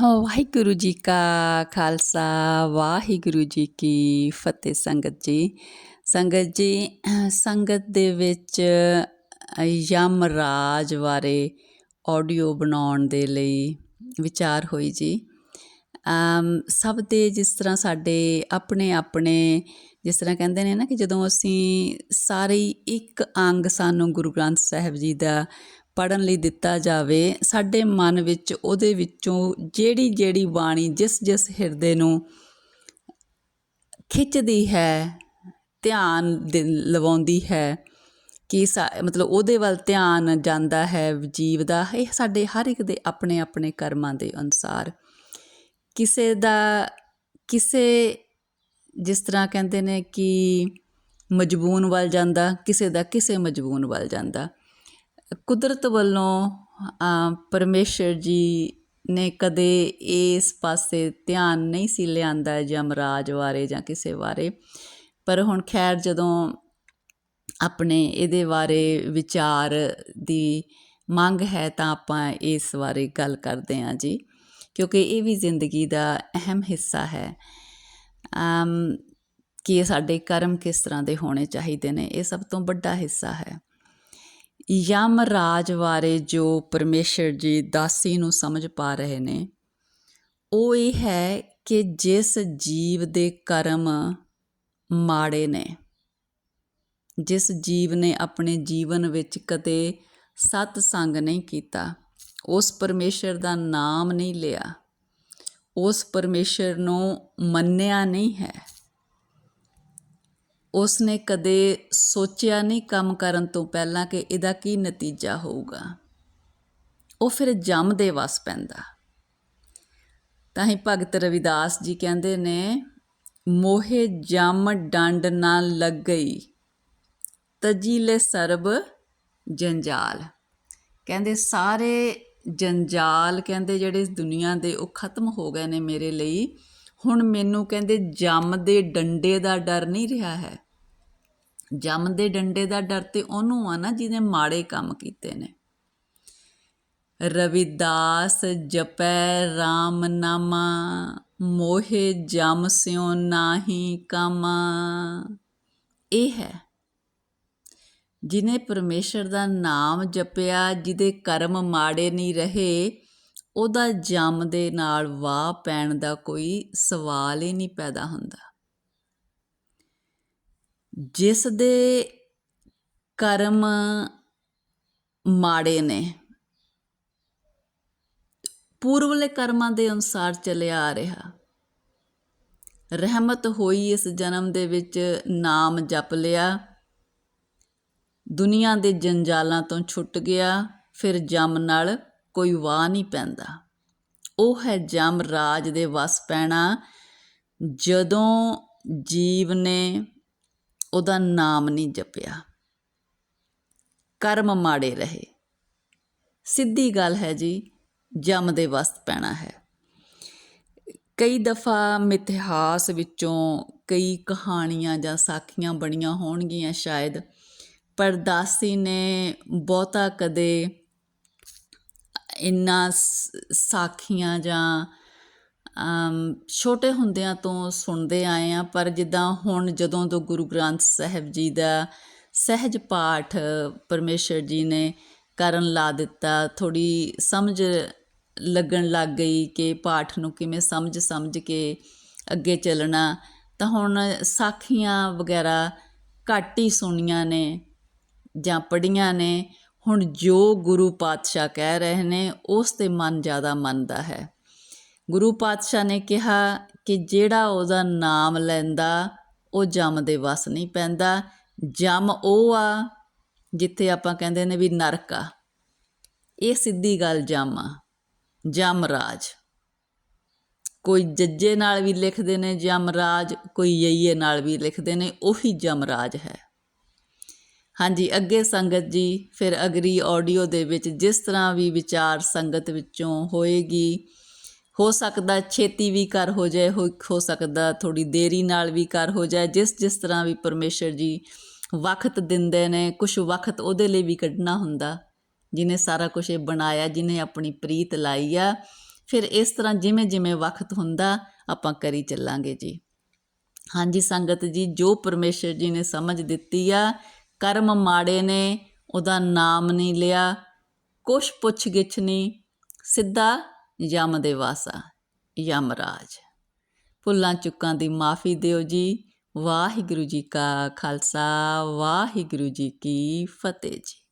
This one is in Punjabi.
ਵਾਹਿਗੁਰੂ ਜੀ ਕਾ ਖਾਲਸਾ, ਵਾਹਿਗੁਰੂ ਜੀ ਕੀ ਫਤਿਹ ਸੰਗਤ ਜੀ। ਸੰਗਤ ਜੀ, ਸੰਗਤ ਦੇ ਵਿੱਚ ਯਮ ਰਾਜ ਬਾਰੇ ਆਡੀਓ ਬਣਾਉਣ ਦੇ ਲਈ ਵਿਚਾਰ ਹੋਈ ਜੀ। ਸਭ ਦੇ ਜਿਸ ਤਰ੍ਹਾਂ ਸਾਡੇ ਆਪਣੇ ਆਪਣੇ, ਜਿਸ ਤਰ੍ਹਾਂ ਕਹਿੰਦੇ ਨੇ ਨਾ ਕਿ ਜਦੋਂ ਅਸੀਂ ਸਾਰੇ ਇੱਕ ਅੰਗ ਸਾਨੂੰ ਗੁਰੂ ਗ੍ਰੰਥ ਸਾਹਿਬ ਜੀ ਦਾ ਪੜਨ ਲਈ ਦਿੱਤਾ ਜਾਵੇ, ਸਾਡੇ ਮਨ ਵਿੱਚ ਉਹਦੇ ਵਿੱਚੋਂ ਜਿਹੜੀ ਜਿਹੜੀ ਬਾਣੀ ਜਿਸ ਜਿਸ ਹਿਰਦੇ ਨੂੰ ਖਿੱਚਦੀ ਹੈ, ਧਿਆਨ ਦੇ, ਲਵਾਉਂਦੀ ਹੈ ਕਿ ਸਾ, ਮਤਲਬ ਉਹਦੇ ਵੱਲ ਧਿਆਨ ਜਾਂਦਾ ਹੈ ਜੀਵ ਦਾ ਇਹ ਸਾਡੇ ਹਰ ਇੱਕ ਦੇ ਆਪਣੇ ਆਪਣੇ ਕਰਮਾਂ ਦੇ ਅਨੁਸਾਰ। ਕਿਸੇ ਦਾ, ਕਿਸੇ ਜਿਸ ਤਰ੍ਹਾਂ ਕਹਿੰਦੇ ਨੇ ਕਿ ਮਜਬੂਨ ਵੱਲ ਜਾਂਦਾ, ਕਿਸੇ ਦਾ ਕਿਸੇ ਮਜਬੂਨ ਵੱਲ ਜਾਂਦਾ। ਕੁਦਰਤ ਵੱਲੋਂ ਅ, ਪਰਮੇਸ਼ਰ ਜੀ ਨੇ ਕਦੇ ਇਸ ਪਾਸੇ ਧਿਆਨ ਨਹੀਂ ਸੀ ਲਿਆਂਦਾ ਯਮਰਾਜ ਬਾਰੇ ਜਾਂ ਕਿਸੇ ਬਾਰੇ। ਪਰ ਹੁਣ ਖੈਰ ਜਦੋਂ ਆਪਣੇ ਇਹਦੇ ਬਾਰੇ ਵਿਚਾਰ ਦੀ ਮੰਗ ਹੈ ਤਾਂ ਆਪਾਂ ਇਸ ਬਾਰੇ ਗੱਲ ਕਰਦੇ ਹਾਂ ਜੀ ਕਿਉਂਕਿ ਇਹ ਵੀ ਜ਼ਿੰਦਗੀ ਦਾ ਅਹਿਮ ਹਿੱਸਾ ਹੈ। ਅਮ ਕਿ ਸਾਡੇ ਕਰਮ ਕਿਸ ਤਰ੍ਹਾਂ ਦੇ ਹੋਣੇ ਚਾਹੀਦੇ ਨੇ ਇਹ ਸਭ ਤੋਂ ਵੱਡਾ ਹਿੱਸਾ ਹੈ। ਯਮ ਰਾਜ ਬਾਰੇ ਜੋ ਪਰਮੇਸ਼ਰ ਜੀ ਦਾਸੀ ਨੂੰ ਸਮਝ ਪਾ ਰਹੇ ਨੇ, ਉਹ ਇਹ ਹੈ ਕਿ ਜਿਸ ਜੀਵ ਦੇ ਕਰਮ ਮਾੜੇ ਨੇ, ਜਿਸ ਜੀਵ ਨੇ ਆਪਣੇ ਜੀਵਨ ਵਿੱਚ ਕਦੇ ਸਤ ਸੰਗ ਨਹੀਂ ਕੀਤਾ, ਉਸ ਪਰਮੇਸ਼ਰ ਦਾ ਨਾਮ ਨਹੀਂ ਲਿਆ, ਉਸ ਪਰਮੇਸ਼ਰ ਨੂੰ ਮੰਨਿਆ ਨਹੀਂ ਹੈ। ਉਸ ਨੇ ਕਦੇ ਸੋਚਿਆ ਨਹੀਂ ਕੰਮ ਕਰਨ ਤੋਂ ਪਹਿਲਾਂ ਕਿ ਇਹਦਾ ਕੀ ਨਤੀਜਾ ਹੋਊਗਾ। ਉਹ ਫਿਰ ਜੰਮ ਦੇ ਵਸ ਪੈਂਦਾ। ਤਾਂ ਹੀ ਭਗਤ ਰਵਿਦਾਸ ਜੀ ਕਹਿੰਦੇ ਨੇ, ਮੋਹੇ ਜਮ ਡੰਡ ਨਾ ਲੱਗ ਗਈ ਤਜੀਲੇ ਸਰਬ ਜੰਜਾਲ। ਕਹਿੰਦੇ ਸਾਰੇ ਜੰਜਾਲ ਕਹਿੰਦੇ ਜਿਹੜੇ ਇਸ ਦੁਨੀਆ ਦੇ ਉਹ ਖਤਮ ਹੋ ਗਏ ਨੇ ਮੇਰੇ ਲਈ। ਹੁਣ ਮੈਨੂੰ ਕਹਿੰਦੇ ਜੰਮ ਦੇ ਡੰਡੇ ਦਾ ਡਰ ਨਹੀਂ ਰਿਹਾ ਹੈ। ਜੰਮਦੇ ਡੰਡੇ ਦਾ ਡਰ ਤੇ ਉਹਨੂੰ ਆ ਨਾ ਜਿਹਨੇ ਮਾੜੇ ਕੰਮ ਕੀਤੇ ਨੇ। ਰਵਿਦਾਸ ਜਪੈ RAM ਨਾਮਾ, ਮੋਹਿ ਜਮ ਸਿਉ ਨਾਹੀ ਕਾਮਾ। ਇਹ ਹੈ ਜਿਨੇ ਪਰਮੇਸ਼ਰ ਦਾ ਨਾਮ ਜਪਿਆ, ਜਿਹਦੇ ਕਰਮ ਮਾੜੇ ਨਹੀਂ ਰਹੇ, ਉਹਦਾ ਜਮ ਦੇ ਨਾਲ ਵਾਹ ਪੈਣ ਦਾ ਕੋਈ ਸਵਾਲ ਹੀ ਨਹੀਂ ਪੈਦਾ ਹੁੰਦਾ। ਜਿਸ ਦੇ ਕਰਮ ਮਾੜੇ ਨੇ। ਪੂਰਵਲੇ ਕਰਮਾਂ ਦੇ ਅਨੁਸਾਰ ਚੱਲਿਆ ਆ ਰਿਹਾ। ਰਹਿਮਤ ਹੋਈ ਇਸ ਜਨਮ ਦੇ ਵਿੱਚ, ਨਾਮ ਜਪ ਲਿਆ। ਦੁਨੀਆ ਦੇ ਜੰਜਾਲਾਂ ਤੋਂ ਛੁੱਟ ਗਿਆ, ਫਿਰ ਜਮ ਨਾਲ ਕੋਈ ਵਾਹ ਨਹੀਂ ਪੈਂਦਾ। ਉਹ ਹੈ ਜਮ ਰਾਜ ਦੇ ਵਸ ਪੈਣਾ। ਜਦੋਂ ਜੀਵ ਨੇ ਉਹਦਾ ਨਾਮ ਨਹੀਂ ਜਪਿਆ। ਕਰਮ ਮਾੜੇ ਰਹੇ। ਸਿੱਧੀ ਗੱਲ ਹੈ ਜੀ, ਜਮ ਦੇ ਵਸਤ ਪੈਣਾ ਹੈ। ਕਈ ਦਫਾ ਮਿਥਿਹਾਸ ਵਿੱਚੋਂ ਕਈ ਕਹਾਣੀਆਂ ਜਾਂ ਸਾਖੀਆਂ ਬਣੀਆਂ ਹੋਣਗੀਆਂ ਸ਼ਾਇਦ, ਪਰ ਦਾਸੀ ਨੇ ਬਹੁਤਾ ਕਦੇ ਇੰਨਾ ਸਾਖੀਆਂ ਜਾਂ ਛੋਟੇ ਹੁੰਦਿਆਂ ਤੋਂ ਸੁਣਦੇ ਆਏ ਆ ਪਰ ਜਿੱਦਾਂ ਹੁਣ ਜਦੋਂ ਤੋਂ ਗੁਰੂ ਗ੍ਰੰਥ ਸਾਹਿਬ ਜੀ ਦਾ ਸਹਿਜ ਪਾਠ ਪਰਮੇਸ਼ਰ ਜੀ ਨੇ ਕਰਨ ਲਾ ਦਿੱਤਾ ਥੋੜੀ ਸਮਝ ਲੱਗਣ ਲੱਗ ਗਈ ਕਿ ਪਾਠ ਨੂੰ ਕਿਵੇਂ ਸਮਝ ਸਮਝ ਕੇ ਅੱਗੇ ਚੱਲਣਾ, ਤਾਂ ਹੁਣ ਸਾਖੀਆਂ ਵਗੈਰਾ ਘੱਟ ਹੀ ਸੁਣੀਆਂ ਨੇ ਜਾਂ ਪੜੀਆਂ ਨੇ। ਹੁਣ ਜੋ ਗੁਰੂ ਪਾਤਸ਼ਾਹ ਕਹਿ ਰਹੇ ਨੇ, ਉਸ ਤੇ ਮਨ ਜ਼ਿਆਦਾ ਮੰਨਦਾ ਹੈ। ਗੁਰੂ ਪਾਤਸ਼ਾਹ ਨੇ ਕਿਹਾ ਕਿ ਜਿਹੜਾ ਉਹਦਾ ਨਾਮ ਲੈਂਦਾ, ਉਹ ਜਮ ਦੇ ਵਸ ਨਹੀਂ ਪੈਂਦਾ। ਜਮ ਉਹ ਆ ਜਿੱਥੇ ਆਪਾਂ ਕਹਿੰਦੇ ਨੇ ਵੀ ਨਰਕ ਆ। ਇਹ ਸਿੱਧੀ ਗੱਲ ਜਮ ਆ। ਜਮ ਰਾਜ। ਕੋਈ ਜੱਜੇ ਨਾਲ ਵੀ ਲਿਖਦੇ ਨੇ ਜਮ ਰਾਜ, ਕੋਈ ਯਈਏ ਨਾਲ ਵੀ ਲਿਖਦੇ ਨੇ, ਉਹੀ ਜਮ ਰਾਜ ਹੈ। ਹਾਂਜੀ, ਅੱਗੇ ਸੰਗਤ ਜੀ, ਫਿਰ ਅਗਰੀ ਆਡੀਓ ਦੇ ਵਿੱਚ ਜਿਸ ਤਰ੍ਹਾਂ ਵੀ ਵਿਚਾਰ ਸੰਗਤ ਵਿੱਚੋਂ ਹੋਏਗੀ ਹੋ ਸਕਦਾ ਛੇਤੀ ਵੀ ਕਰ ਹੋ ਜਾਏ, ਹੋ ਸਕਦਾ ਥੋੜੀ ਦੇਰੀ ਨਾਲ ਵੀ ਕਰ ਹੋ ਜਾਏ। ਜਿਸ ਜਿਸ ਤਰ੍ਹਾਂ ਵੀ ਪਰਮੇਸ਼ਰ ਜੀ ਵਕਤ ਦਿੰਦੇ ਨੇ ਕੁਝ ਵਕਤ ਉਹਦੇ ਲਈ ਵੀ ਕੱਢਣਾ ਹੁੰਦਾ। ਜਿਨੇ ਸਾਰਾ ਕੁਝ ਇਹ ਬਣਾਇਆ ਜਿਨੇ ਆਪਣੀ ਪ੍ਰੀਤ ਲਾਈ ਆ, ਫਿਰ ਇਸ ਤਰ੍ਹਾਂ ਜਿਵੇਂ ਜਿਵੇਂ ਵਕਤ ਹੁੰਦਾ, ਆਪਾਂ ਕਰੀ ਚੱਲਾਂਗੇ ਜੀ। ਹਾਂਜੀ ਸੰਗਤ ਜੀ, ਜੋ ਪਰਮੇਸ਼ਰ ਜੀ ਨੇ ਸਮਝ ਦਿੱਤੀ ਆ, ਕਰਮ ਮਾੜੇ ਨੇ, ਉਹਦਾ ਨਾਮ ਨਹੀਂ ਲਿਆ, ਕੁਛ ਪੁੱਛ ਗਿੱਛ ਨਹੀਂ, ਸਿੱਧਾ ਯਮ ਦੇ ਵਾਸਾ, ਯਮ ਰਾਜ। ਭੁੱਲਾਂ ਚੁੱਕਾਂ ਦੀ ਮਾਫੀ ਦਿਓ ਜੀ। ਵਾਹਿਗੁਰੂ ਜੀ ਕਾ ਖਾਲਸਾ, ਵਾਹਿਗੁਰੂ ਜੀ ਕੀ ਫਤਿਹ ਜੀ।